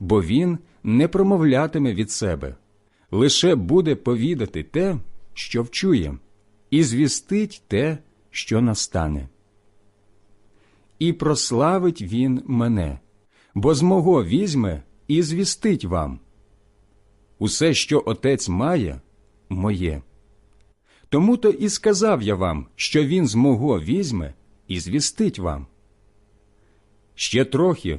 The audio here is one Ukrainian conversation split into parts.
бо він не промовлятиме від себе, лише буде повідати те, що вчує, і звістить те, що настане. І прославить він мене, бо з мого візьме і звістить вам. Усе, що отець має, моє. Тому то і сказав я вам, що він з мого візьме і звістить вам. Ще трохи,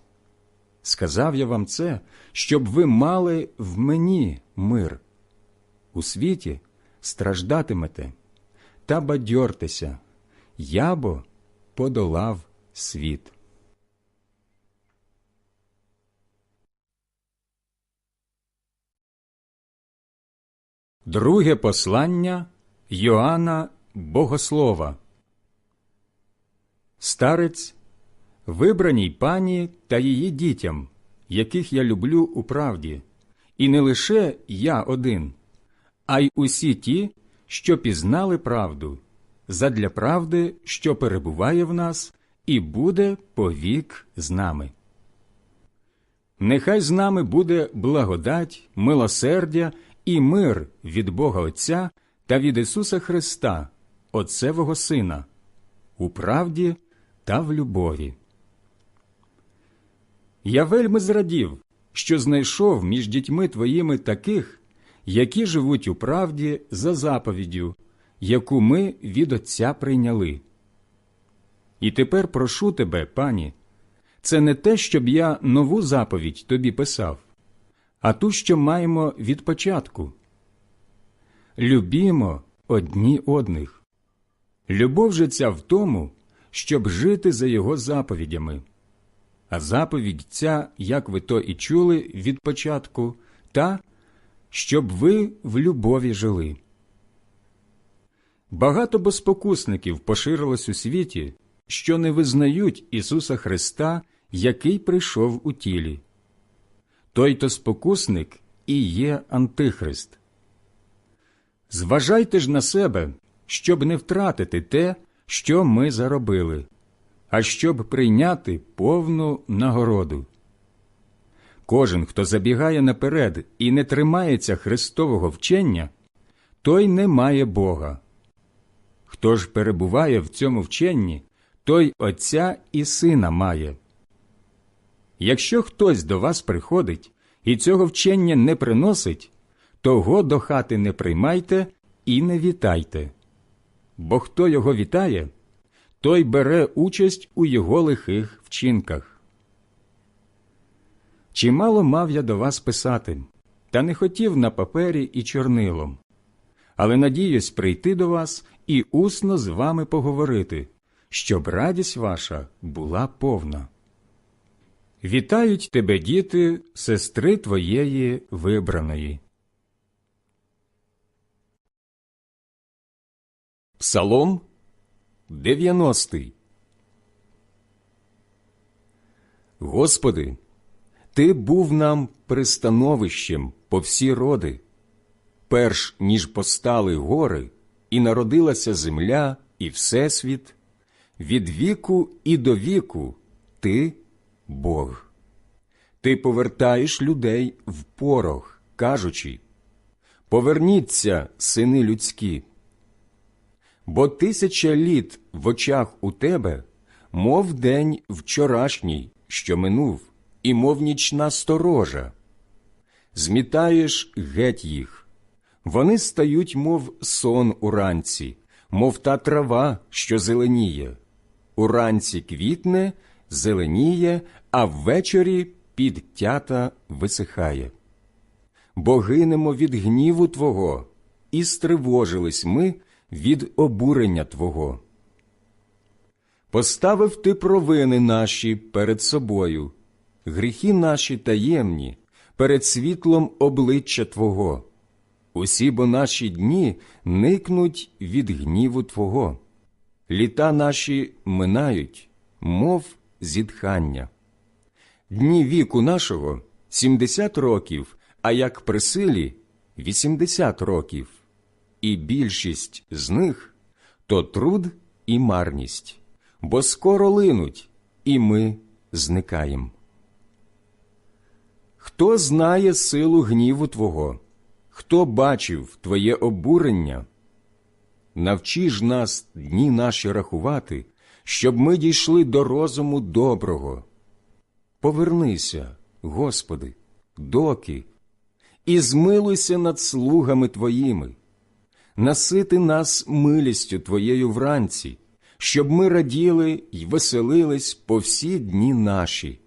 Сказав я вам це, щоб ви мали в мені мир. У світі страждатимете, та бадьортеся, я бо подолав світ. Друге послання Йоанна Богослова Старець вибраній пані та її дітям, яких я люблю у правді, і не лише я один, а й усі ті, що пізнали правду, задля правди, що перебуває в нас, і буде повік з нами. Нехай з нами буде благодать, милосердя і мир від Бога Отця та від Ісуса Христа, Отцевого Сина, у правді та в любові. Я вельми зрадів, що знайшов між дітьми твоїми таких, які живуть у правді за заповіддю, яку ми від Отця прийняли. І тепер прошу тебе, пані, це не те, щоб я нову заповідь тобі писав, а ту, що маємо від початку. Любімо одні одних. Любов же ця в тому, щоб жити за його заповідями. А заповідь ця, як ви то і чули від початку, та, щоб ви в любові жили. Багато безпокусників поширилось у світі, що не визнають Ісуса Христа, який прийшов у тілі. Той то спокусник і є Антихрист. Зважайте ж на себе, щоб не втратити те, що ми заробили, а щоб прийняти повну нагороду. Кожен, хто забігає наперед і не тримається Христового вчення, той не має Бога. Хто ж перебуває в цьому вченні, той Отця і Сина має. Якщо хтось до вас приходить і цього вчення не приносить, того до хати не приймайте і не вітайте. Бо хто його вітає, той бере участь у його лихих вчинках. Чимало мав я до вас писати, та не хотів на папері і чорнилом, але надіюсь прийти до вас і усно з вами поговорити, щоб радість ваша була повна. Вітають тебе, діти, сестри твоєї вибраної. Псалом 90 Господи, Ти був нам пристановищем по всі роди, перш ніж постали гори, і народилася земля і всесвіт, від віку і до віку Ти Бог. Ти повертаєш людей в порох, кажучи Поверніться, сини людські. Бо тисяча літ в очах у тебе, мов день вчорашній, що минув, і мов нічна сторожа. Змітаєш геть їх. Вони стають, мов сон уранці, мов та трава, що зеленіє. Уранці квітне, зеленіє, а ввечері підтята висихає. Бо гинемо від гніву Твого, і стривожились ми від обурення Твого. Поставив ти провини наші перед собою, гріхи наші таємні, перед світлом обличчя Твого. Усі бо наші дні никнуть від гніву Твого, літа наші минають, мов зітхання. Дні віку нашого сімдесят років, а як при силі вісімдесят років, і більшість з них то труд і марність, бо скоро линуть, і ми зникаємо. Хто знає силу гніву Твого? Хто бачив Твоє обурення? Навчи ж нас дні наші рахувати, щоб ми дійшли до розуму доброго. Повернися, Господи, доки, і змилуйся над слугами Твоїми, насити нас милістю Твоєю вранці, щоб ми раділи й веселились по всі дні наші.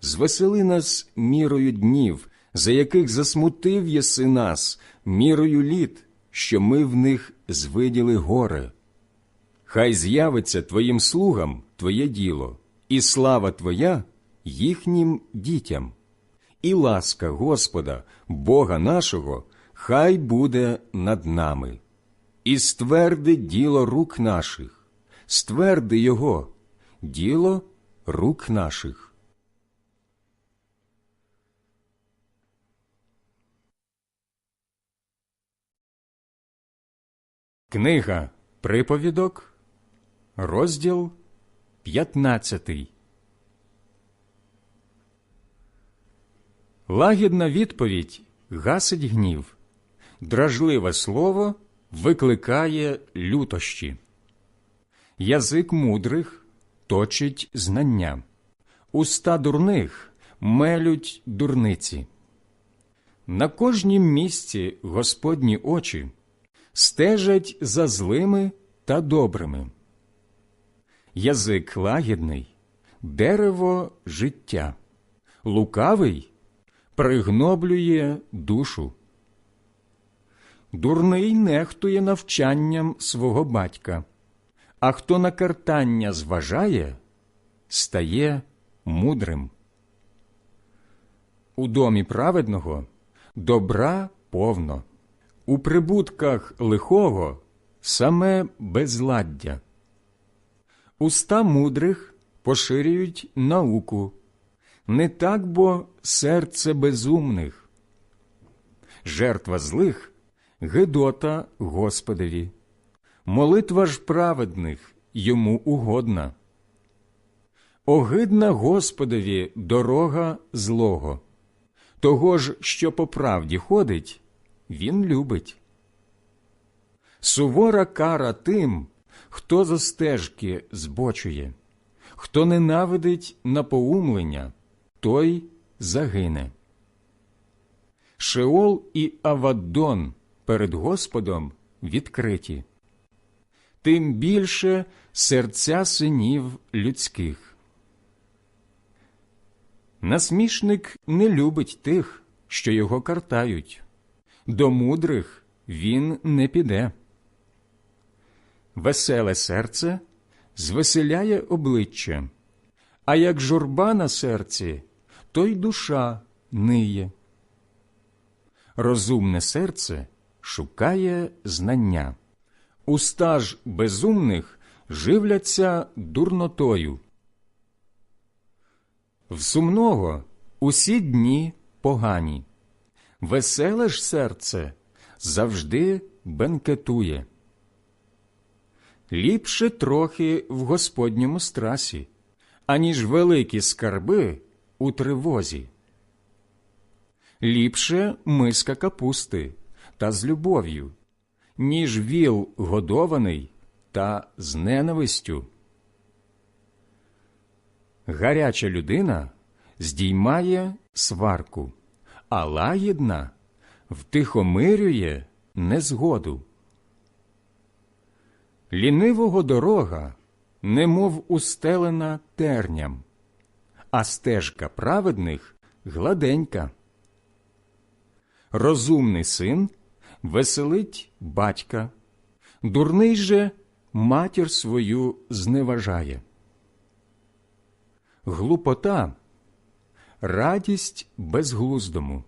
Звесели нас мірою днів, за яких засмутив єси нас, мірою літ, що ми в них звиділи горе. Хай з'явиться Твоїм слугам Твоє діло, і слава Твоя їхнім дітям, і ласка Господа, Бога нашого, хай буде над нами, і стверди діло рук наших, стверди Його, діло рук наших. Книга. Приповідок, розділ 15 Лагідна відповідь гасить гнів, дражливе слово викликає лютощі. Язик мудрих точить знання, уста дурних мелють дурниці. На кожнім місці Господні очі стежать за злими та добрими. Язик лагідний дерево життя, лукавий пригноблює душу. Дурний нехтує навчанням свого батька, а хто на картання зважає, стає мудрим. У домі праведного добра повно у прибутках лихого саме безладдя. Уста мудрих поширюють науку, не так бо серце безумних. Жертва злих гидота Господеві, молитва ж праведних йому угодна. Огидна Господові дорога злого, того ж, що по правді ходить, він любить. Сувора кара тим, хто за стежки збочує, хто ненавидить напоумлення, той загине. Шеол і Аваддон перед Господом відкриті, тим більше серця синів людських. Насмішник не любить тих, що його картають до мудрих він не піде. Веселе серце звеселяє обличчя, а як журба на серці, то й душа ниє. Розумне серце шукає знання, уста ж безумних живляться дурнотою. В сумного усі дні погані. Веселе ж серце завжди бенкетує. Ліпше трохи в Господньому страсі, аніж великі скарби у тривозі. Ліпше миска капусти та з любов'ю, ніж віл годований та з ненавистю. Гаряча людина здіймає сварку а лагідна втихомирює незгоду. Лінивого дорога, немов устелена терням, а стежка праведних гладенька. Розумний син веселить батька, дурний же матір свою зневажає. Глупота радість безглуздому.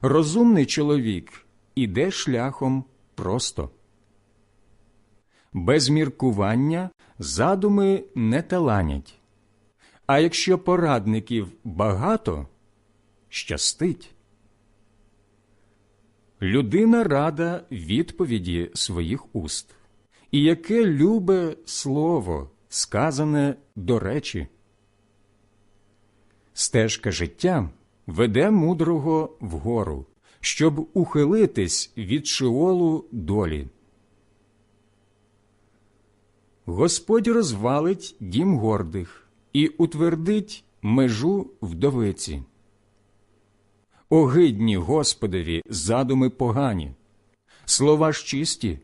Розумний чоловік іде шляхом просто. Без міркування задуми не таланять. А якщо порадників багато, щастить. Людина рада відповіді своїх уст, і яке любе слово, сказане до речі. Стежка життя веде мудрого вгору, щоб ухилитись від шиолу долі. Господь розвалить дім гордих і утвердить межу вдовиці. Огидні Господові задуми погані, слова ж чисті,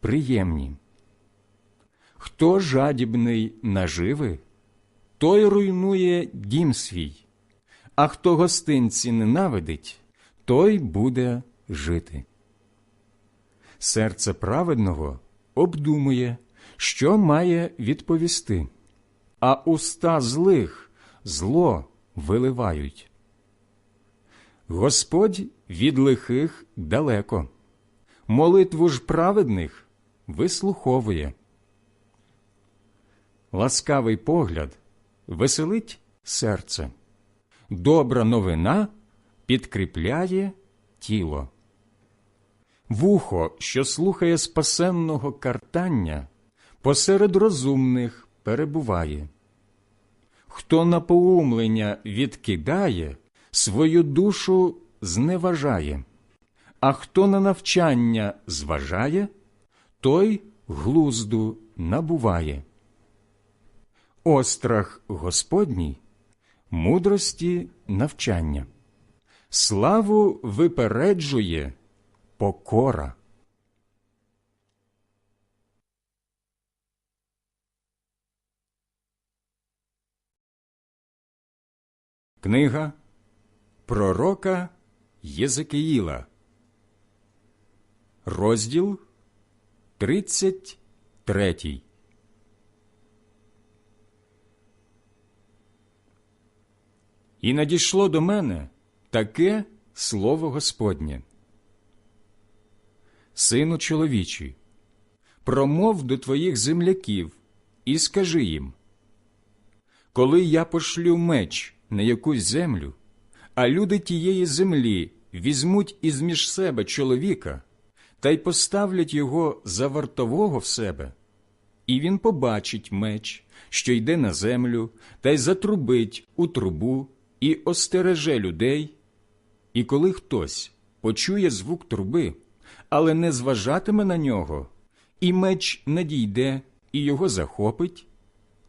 приємні. Хто жадібний наживи, той руйнує дім свій, а хто гостинці ненавидить, той буде жити. Серце праведного обдумує, що має відповісти, а уста злих зло виливають. Господь від лихих далеко, молитву ж праведних вислуховує. Ласкавий погляд веселить серце, добра новина підкріпляє тіло. Вухо, що слухає спасенного картання, посеред розумних перебуває. Хто напоумлення відкидає, свою душу зневажає, а хто на навчання зважає, той глузду набуває. Острах Господній мудрості навчання, славу випереджує покора. Книга Пророка Єзекиїла, розділ 33 І надійшло до мене таке слово Господнє. Сину чоловічий, промов до твоїх земляків і скажи їм, коли я пошлю меч на якусь землю, а люди тієї землі візьмуть із між себе чоловіка та й поставлять його за вартового в себе, і він побачить меч, що йде на землю, та й затрубить у трубу і остереже людей. І коли хтось почує звук труби, але не зважатиме на нього, і меч надійде і його захопить,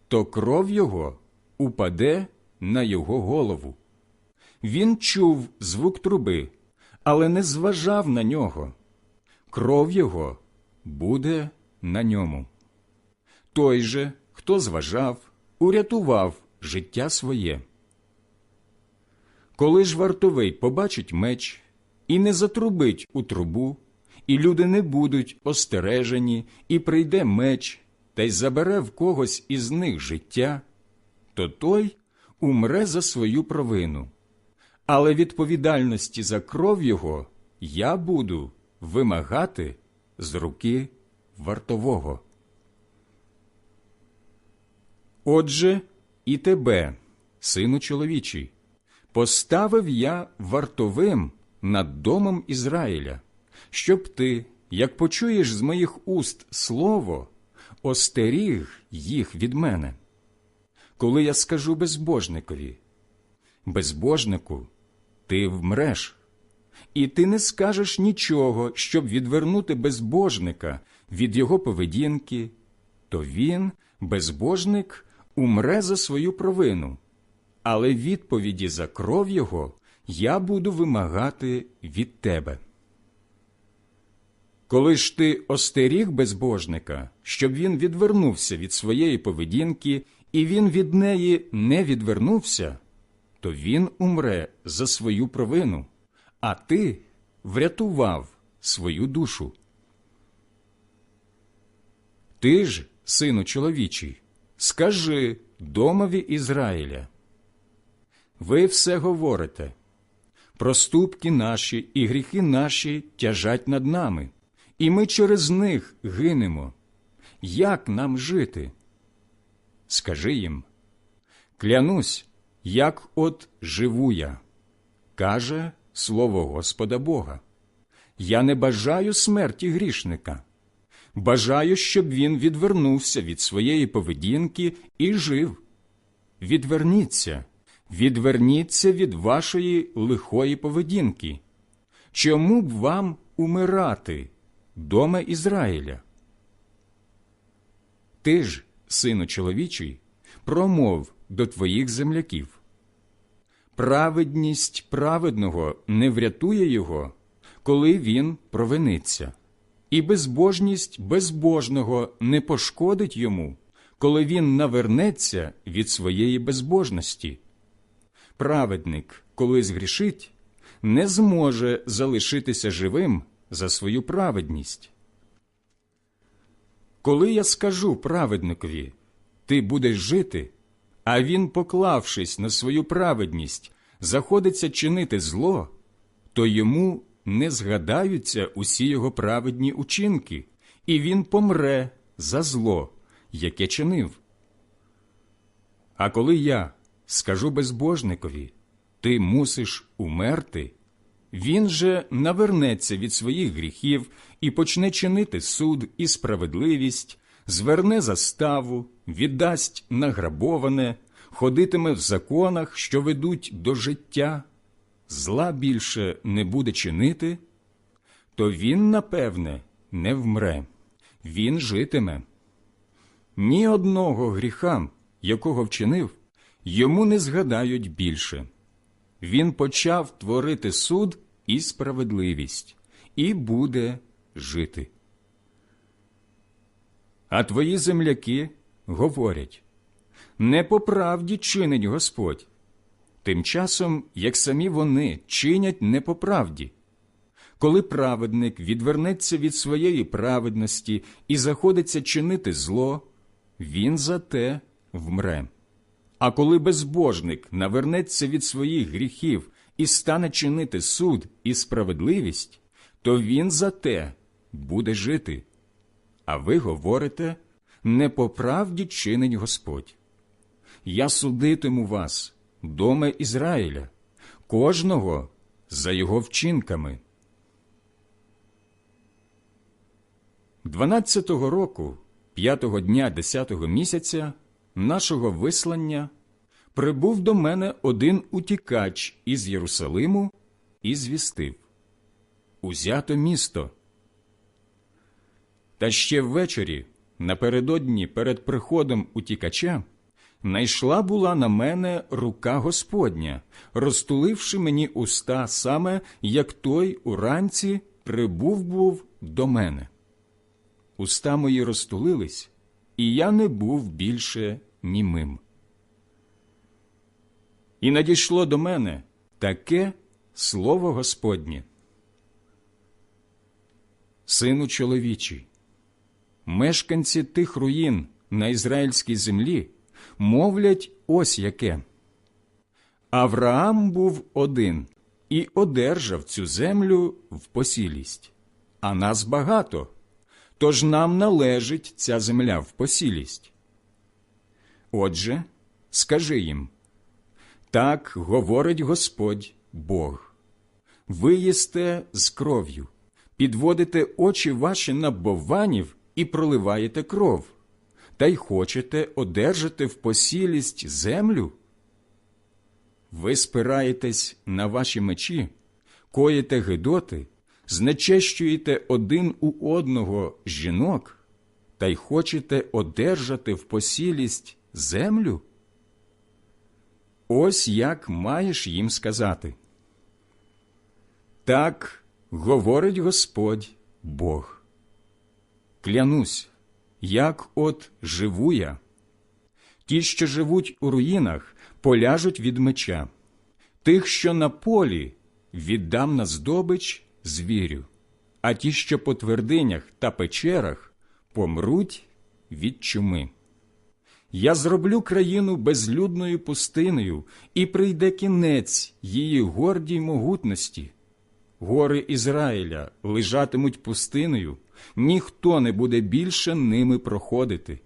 то кров його упаде на його голову. Він чув звук труби, але не зважав на нього. Кров його буде на ньому. Той же, хто зважав, урятував життя своє. Коли ж вартовий побачить меч і не затрубить у трубу, і люди не будуть остережені, і прийде меч та й забере в когось із них життя, то той умре за свою провину. Але відповідальності за кров його я буду вимагати з руки вартового. Отже, і тебе, сину чоловічий, поставив я вартовим над домом Ізраїля, щоб ти, як почуєш з моїх уст слово, остеріг їх від мене. Коли я скажу безбожникові, безбожнику, ти вмреш, і ти не скажеш нічого, щоб відвернути безбожника від його поведінки, то він, безбожник, умре за свою провину, але відповіді за кров його я буду вимагати від тебе. Коли ж ти остеріг безбожника, щоб він відвернувся від своєї поведінки, і він від неї не відвернувся, то він умре за свою провину, а ти врятував свою душу. Ти ж, сину чоловічий, скажи домові Ізраїля. Ви все говорите. Проступки наші і гріхи наші тяжать над нами, і ми через них гинемо. Як нам жити? Скажи їм, клянусь, як от живу я, каже слово Господа Бога. Я не бажаю смерті грішника, бажаю, щоб він відвернувся від своєї поведінки і жив. Відверніться, відверніться від вашої лихої поведінки. Чому б вам умирати, доме Ізраїля? Ти ж, сину чоловічий, промов до твоїх земляків. Праведність праведного не врятує його, коли він провиниться, і безбожність безбожного не пошкодить йому, коли він навернеться від своєї безбожності. Праведник, коли згрішить, не зможе залишитися живим за свою праведність. Коли я скажу праведникові, ти будеш жити, а він, поклавшись на свою праведність, заходиться чинити зло, то йому не згадаються усі його праведні учинки, і він помре за зло, яке чинив. А коли я скажу безбожникові, ти мусиш умерти, він же навернеться від своїх гріхів і почне чинити суд і справедливість, зверне заставу, віддасть награбоване, ходитиме в законах, що ведуть до життя, зла більше не буде чинити, то він, напевне, не вмре, він житиме. Ні одного гріха, якого вчинив, йому не згадають більше. Він почав творити суд і справедливість, і буде жити. А твої земляки говорять не по правді чинить Господь, тим часом, як самі вони чинять не по правді. Коли праведник відвернеться від своєї праведності і заходиться чинити зло, він за те вмре. А коли безбожник навернеться від своїх гріхів і стане чинити суд і справедливість, то він за те буде жити. А ви говорите не по правді чинить Господь. Я судитиму вас, доме Ізраїля, кожного за його вчинками. Дванадцятого року, п'ятого дня десятого місяця нашого вислання прибув до мене один утікач із Єрусалиму і звістив Узято місто. Та ще ввечері, напередодні перед приходом утікача, найшла була на мене рука Господня, розтуливши мені уста саме, як той уранці прибув був до мене. Уста мої розтулились, і я не був більше німим. І надійшло до мене таке слово Господнє. Сину чоловічий, мешканці тих руїн на ізраїльській землі мовлять ось яке. Авраам був один і одержав цю землю в посілість, а нас багато, тож нам належить ця земля в посілість. Отже, скажи їм так говорить Господь Бог. Ви їсте з кров'ю, підводите очі ваші на бованів і проливаєте кров, та й хочете одержати в посілість землю? Ви спираєтесь на ваші мечі, коїте гидоти, знечещуєте один у одного жінок, та й хочете одержати в посілість землю? Ось як маєш їм сказати. Так говорить Господь Бог. Клянусь, як от живу я. Ті, що живуть у руїнах, поляжуть від меча, тих, що на полі, віддам на здобич звірю, а ті, що по твердинях та печерах, помруть від чуми. Я зроблю країну безлюдною пустиною, і прийде кінець її гордій могутності. Гори Ізраїля лежатимуть пустиною, ніхто не буде більше ними проходити,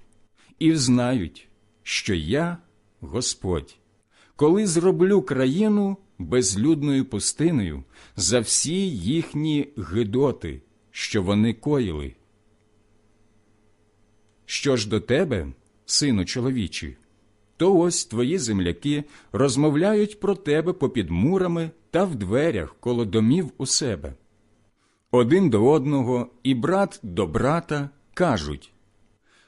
і знають, що я Господь, коли зроблю країну безлюдною пустиною за всі їхні гидоти, що вони коїли. Що ж до тебе, сину чоловічий, то ось твої земляки розмовляють про тебе попід мурами та в дверях коло домів у себе. Один до одного і брат до брата кажуть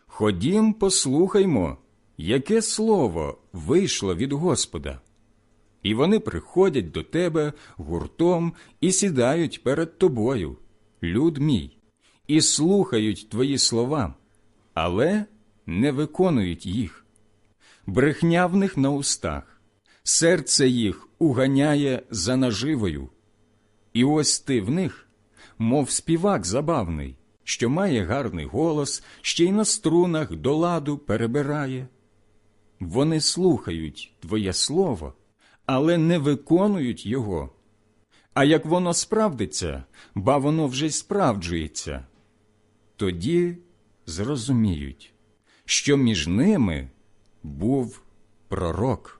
Ходім, послухаймо, яке слово вийшло від Господа. І вони приходять до тебе гуртом і сідають перед тобою, люд мій, і слухають твої слова, але не виконують їх. Брехня в них на устах, серце їх уганяє за наживою. І ось ти в них, мов співак забавний, що має гарний голос, ще й на струнах до ладу перебирає. Вони слухають твоє слово, але не виконують його. А як воно справдиться, ба воно вже й справджується, тоді зрозуміють, що між ними був пророк.